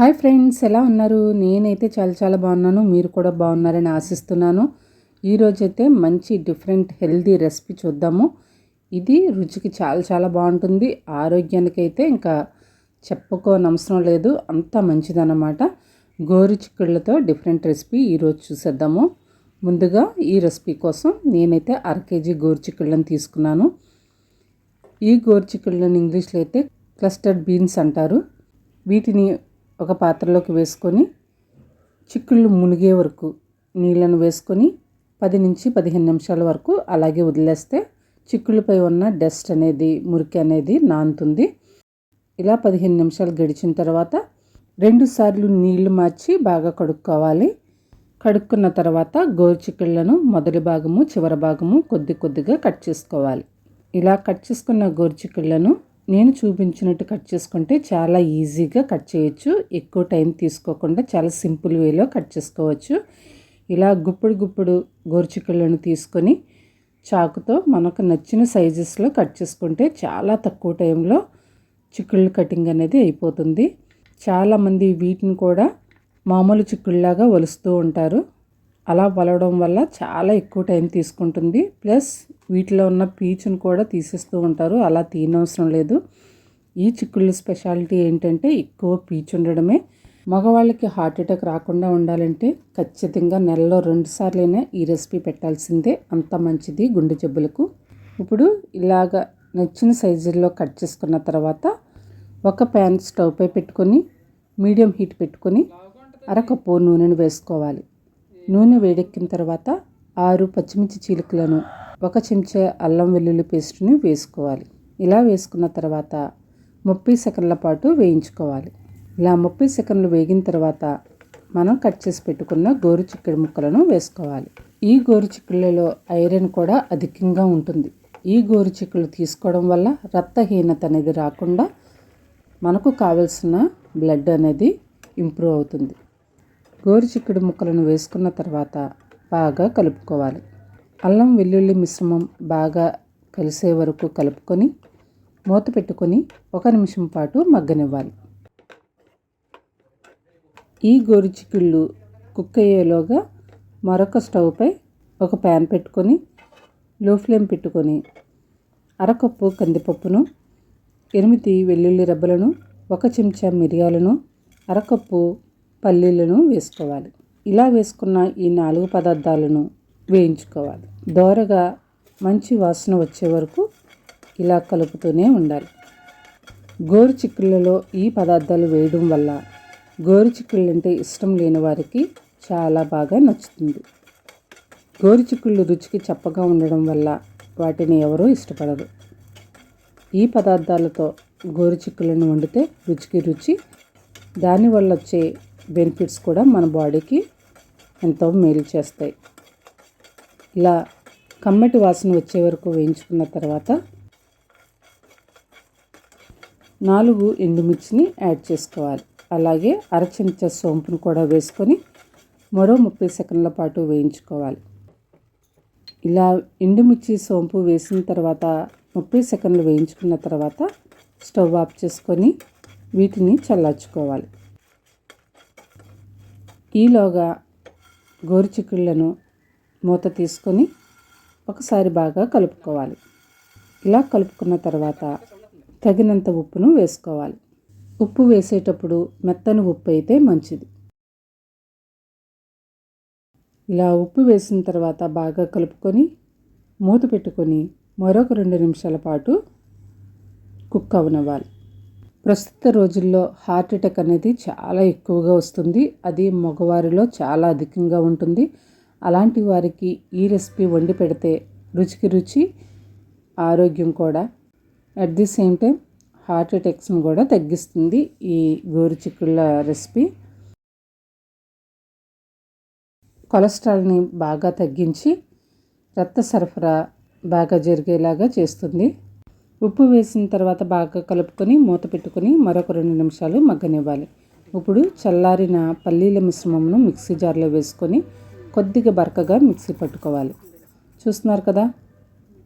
Hi friends ఎలా ఉన్నారు? నేనైతే చాలా చాలా బాగున్నాను. మీరు కూడా బాగున్నారని ఆశిస్తున్నాను. ఈరోజైతే మంచి డిఫరెంట్ హెల్దీ రెసిపీ చూద్దాము. ఇది రుచికి చాలా చాలా బాగుంటుంది. ఆరోగ్యానికైతే ఇంకా చెప్పుకోనవసరం లేదు. అంత మంచిదన్నమాట. గోరు చిక్కుళ్ళతో డిఫరెంట్ రెసిపీ ఈరోజు చూసేద్దాము. ముందుగా ఈ రెసిపీ కోసం నేనైతే అర కేజీ గోరు చిక్కుళ్ళని తీసుకున్నాను. ఈ గోరు చిక్కుళ్ళని ఇంగ్లీష్లో అయితే క్లస్టర్డ్ బీన్స్ అంటారు. వీటిని ఒక పాత్రలోకి వేసుకొని చిక్కుళ్ళు మునిగే వరకు నీళ్ళను వేసుకొని పది నుంచి పదిహేను నిమిషాల వరకు అలాగే వదిలేస్తే చిక్కుళ్ళపై ఉన్న డస్ట్ అనేది మురికి అనేది నానుతుంది. ఇలా పదిహేను నిమిషాలు గడిచిన తర్వాత రెండుసార్లు నీళ్ళు మార్చి బాగా కడుక్కోవాలి. కడుక్కున్న తర్వాత గోరు చిక్కుళ్ళను మొదటి భాగము చివరి భాగము కొద్ది కొద్దిగా కట్ చేసుకోవాలి. ఇలా కట్ చేసుకున్న గోరు చిక్కుళ్ళను నేను చూపించినట్టు కట్ చేసుకుంటే చాలా ఈజీగా కట్ చేయొచ్చు. ఎక్కువ టైం తీసుకోకుండా చాలా సింపుల్ వేలో కట్ చేసుకోవచ్చు. ఇలా గుప్పుడు గుప్పుడు గోరుచిక్కుళ్ళను తీసుకొని చాకుతో మనకు నచ్చిన సైజెస్లో కట్ చేసుకుంటే చాలా తక్కువ టైంలో చిక్కుళ్ళు కటింగ్ అనేది అయిపోతుంది. చాలామంది వీటిని కూడా మామూలు చిక్కుళ్ళలాగా వలుస్తూ ఉంటారు. అలా వలవడం వల్ల చాలా ఎక్కువ టైం తీసుకుంటుంది. ప్లస్ వీటిలో ఉన్న పీచును కూడా తీసేస్తూ ఉంటారు. అలా తీయనవసరం లేదు. ఈ చిక్కుళ్ళ స్పెషాలిటీ ఏంటంటే ఎక్కువ పీచు ఉండడమే. మగవాళ్ళకి హార్ట్ అటాక్ రాకుండా ఉండాలంటే ఖచ్చితంగా నెలలో రెండు సార్లైనా ఈ రెసిపీ పెట్టాల్సిందే. అంత మంచిది గుండె జబ్బులకు. ఇప్పుడు ఇలాగ నచ్చిన సైజుల్లో కట్ చేసుకున్న తర్వాత ఒక ప్యాన్ స్టవ్ పై పెట్టుకొని మీడియం హీట్ పెట్టుకొని అరకప్పు నూనెను వేసుకోవాలి. నూనె వేడెక్కిన తర్వాత ఆరు పచ్చిమిర్చి చీలికలను ఒక చెంచా అల్లం వెల్లుల్లి పేస్ట్ని వేసుకోవాలి. ఇలా వేసుకున్న తర్వాత ముప్పై సెకండ్ల పాటు వేయించుకోవాలి. ఇలా ముప్పై సెకండ్లు వేగిన తర్వాత మనం కట్ చేసి పెట్టుకున్న గోరు చిక్కుడు ముక్కలను వేసుకోవాలి. ఈ గోరు చిక్కుళ్ళలో ఐరన్ కూడా అధికంగా ఉంటుంది. ఈ గోరు చిక్కులు తీసుకోవడం వల్ల రక్తహీనత అనేది రాకుండా మనకు కావలసిన బ్లడ్ అనేది ఇంప్రూవ్ అవుతుంది. గోరు చిక్కుడు ముక్కలను వేసుకున్న తర్వాత బాగా కలుపుకోవాలి. అల్లం వెల్లుల్లి మిశ్రమం బాగా కలిసే వరకు కలుపుకొని మూత పెట్టుకొని ఒక నిమిషం పాటు మగ్గనివ్వాలి. ఈ గోరుచిక్కుళ్ళు కుక్ అయ్యేలోగా మరొక స్టవ్పై ఒక ప్యాన్ పెట్టుకొని లో ఫ్లేమ్ పెట్టుకొని అరకప్పు కందిపప్పును ఎనిమిది వెల్లుల్లి రెబ్బలను ఒక చెంచా మిరియాలను అరకప్పు పల్లీలను వేసుకోవాలి. ఇలా వేసుకున్న ఈ నాలుగు పదార్థాలను వేయించుకోవాలి. దోరగా మంచి వాసన వచ్చే వరకు ఇలా కలుపుతూనే ఉండాలి. గోరు చిక్కుళ్ళలో ఈ పదార్థాలు వేయడం వల్ల గోరు చిక్కుళ్ళు అంటే ఇష్టం లేని వారికి చాలా బాగా నచ్చుతుంది. గోరు చిక్కుళ్ళు రుచికి చప్పగా ఉండడం వల్ల వాటిని ఎవరూ ఇష్టపడరు. ఈ పదార్థాలతో గోరు చిక్కులను వండితే రుచికి రుచి దానివల్ల వచ్చే బెనిఫిట్స్ కూడా మన బాడీకి ఎంతో మేలు చేస్తాయి. ఇలా కమ్మటి వాసన వచ్చే వరకు వేయించుకున్న తర్వాత నాలుగు ఎండుమిర్చిని యాడ్ చేసుకోవాలి. అలాగే అర చెంచా సోంపును కూడా వేసుకొని మరో ముప్పై సెకండ్ల పాటు వేయించుకోవాలి. ఇలా ఎండుమిర్చి సోంపు వేసిన తర్వాత ముప్పై సెకండ్లు వేయించుకున్న తర్వాత స్టవ్ ఆఫ్ చేసుకొని వీటిని చల్లార్చుకోవాలి. ఈలోగా గోరుచిక్కుళ్ళను మూత తీసుకొని ఒకసారి బాగా కలుపుకోవాలి. ఇలా కలుపుకున్న తర్వాత తగినంత ఉప్పును వేసుకోవాలి. ఉప్పు వేసేటప్పుడు మెత్తని ఉప్పు అయితే మంచిది. ఇలా ఉప్పు వేసిన తర్వాత బాగా కలుపుకొని మూత పెట్టుకొని మరొక రెండు నిమిషాల పాటు కుక్ అవనివ్వాలి. ప్రస్తుత రోజుల్లో హార్ట్ అటాక్ అనేది చాలా ఎక్కువగా వస్తుంది. అది మగవారిలో చాలా అధికంగా ఉంటుంది. అలాంటి వారికి ఈ రెసిపీ వండి పెడితే రుచికి రుచి ఆరోగ్యం కూడా. At the same time heart అటాక్స్ని కూడా తగ్గిస్తుంది ఈ గోరు చిక్కుళ్ళ రెసిపీ. కొలెస్ట్రాల్ని బాగా తగ్గించి రక్త సరఫరా బాగా జరిగేలాగా చేస్తుంది. ఉప్పు వేసిన తర్వాత బాగా కలుపుకొని మూత పెట్టుకొని మరొక రెండు నిమిషాలు మగ్గనివ్వాలి. ఇప్పుడు చల్లారిన పల్లీల మిశ్రమంను మిక్సీ జార్లో వేసుకొని కొద్దిగా బరకగా మిక్సీ పట్టుకోవాలి. చూస్తున్నారు కదా?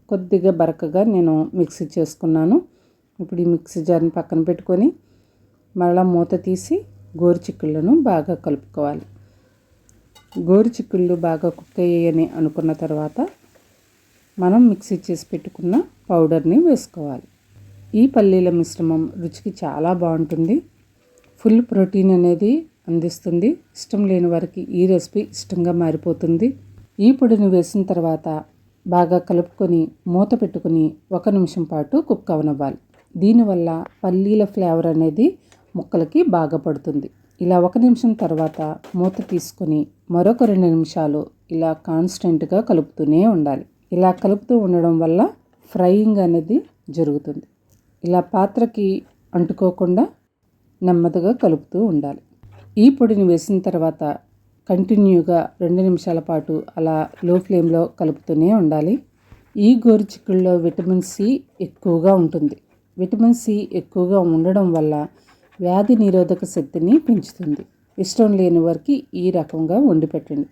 కొద్దిగా బరకగా నేను మిక్సీ చేసుకున్నాను. ఇప్పుడు ఈ మిక్సీ జార్ని పక్కన పెట్టుకొని మరలా మూత తీసి గోరుచిక్కుళ్ళను బాగా కలుపుకోవాలి. గోరుచిక్కుళ్ళు బాగా కుక్ అయ్యాయని అనుకున్న తర్వాత మనం మిక్సీ చేసి పెట్టుకున్న పౌడర్ని వేసుకోవాలి. ఈ పల్లీల మిశ్రమం రుచికి చాలా బాగుంటుంది. ఫుల్ ప్రోటీన్ అనేది అందిస్తుంది. ఇష్టం లేని వారికి ఈ రెసిపీ ఇష్టంగా మారిపోతుంది. ఈ పొడిని వేసిన తర్వాత బాగా కలుపుకొని మూత పెట్టుకుని ఒక నిమిషం పాటు కుక్ అవనివ్వాలి. దీనివల్ల పల్లీల ఫ్లేవర్ అనేది ముక్కలకి బాగా పడుతుంది. ఇలా ఒక నిమిషం తర్వాత మూత తీసుకొని మరొక రెండు నిమిషాలు ఇలా కాన్స్టెంట్గా కలుపుతూనే ఉండాలి. ఇలా కలుపుతూ ఉండడం వల్ల ఫ్రైయింగ్ అనేది జరుగుతుంది. ఇలా పాత్రకి అంటుకోకుండా నెమ్మదిగా కలుపుతూ ఉండాలి. ఈ పొడిని వేసిన తర్వాత కంటిన్యూగా రెండు నిమిషాల పాటు అలా లో ఫ్లేమ్లో కలుపుతూనే ఉండాలి. ఈ గోరు చిక్కుల్లో విటమిన్ సి ఎక్కువగా ఉంటుంది. విటమిన్ సి ఎక్కువగా ఉండడం వల్ల వ్యాధి నిరోధక శక్తిని పెంచుతుంది. ఇష్టం లేని వారికి ఈ రకంగా వండి పెట్టండి.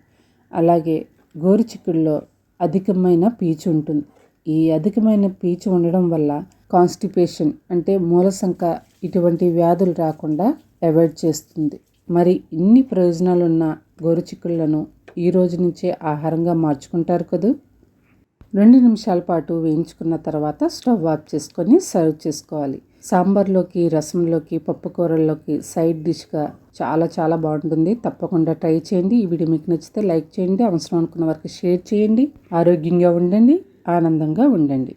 అలాగే గోరు చిక్కుల్లో అధికమైన పీచు ఉంటుంది. ఈ అధికమైన పీచు ఉండడం వల్ల కాన్స్టిపేషన్ అంటే మూలసంక ఇటువంటి వ్యాధులు రాకుండా అవాయిడ్ చేస్తుంది. మరి ఇన్ని ప్రయోజనాలున్న గోరుచిక్కులను ఈ రోజు నుంచే ఆహారంగా మార్చుకుంటారు కదూ? రెండు నిమిషాల పాటు వేయించుకున్న తర్వాత స్టవ్ ఆఫ్ చేసుకొని సర్వ్ చేసుకోవాలి. సాంబార్లోకి రసంలోకి పప్పు కూరల్లోకి సైడ్ డిష్గా చాలా చాలా బాగుంటుంది. తప్పకుండా ట్రై చేయండి. ఈ వీడియో మీకు నచ్చితే లైక్ చేయండి. అవసరం అనుకున్న వరకు షేర్ చేయండి. ఆరోగ్యంగా ఉండండి. ఆనందంగా ఉండండి.